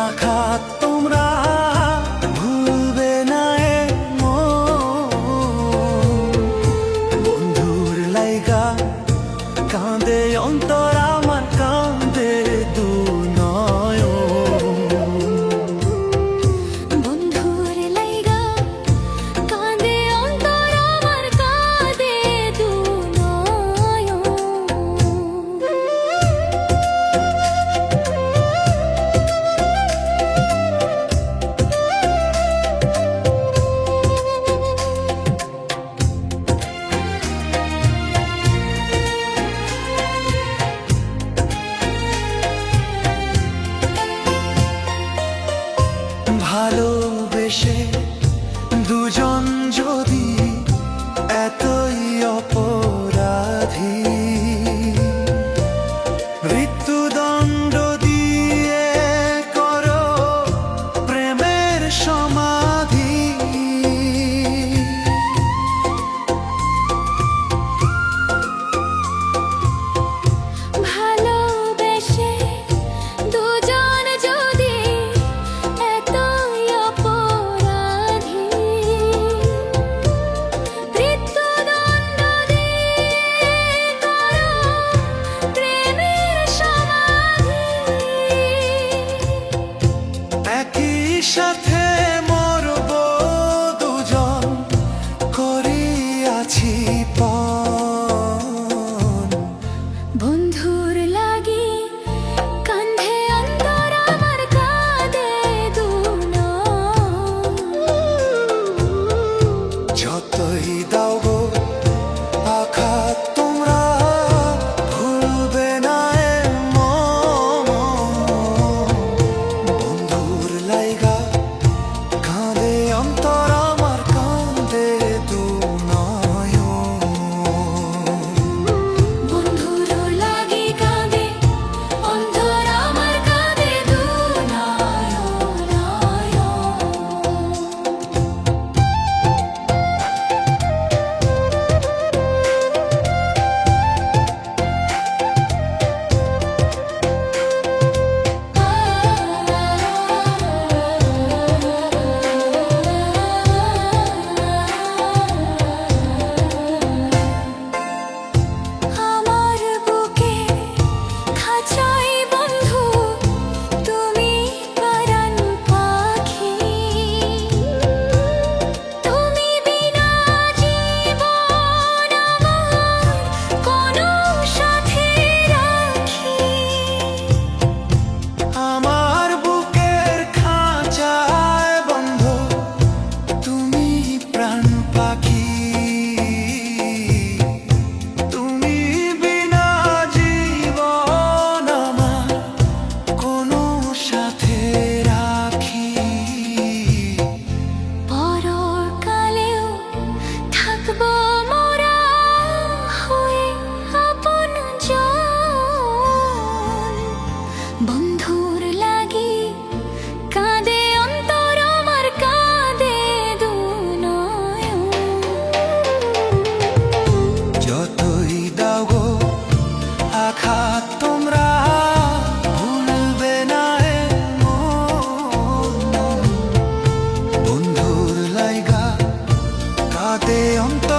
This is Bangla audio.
আঘাত তোমরা ভুলবে না এ বন্ধুর লাইগা কাঁদে অন্তরা। মিশে দুজন যদি এতই অপরাধী মৃত্যুদণ্ড কাছে পা রাতে অন্ত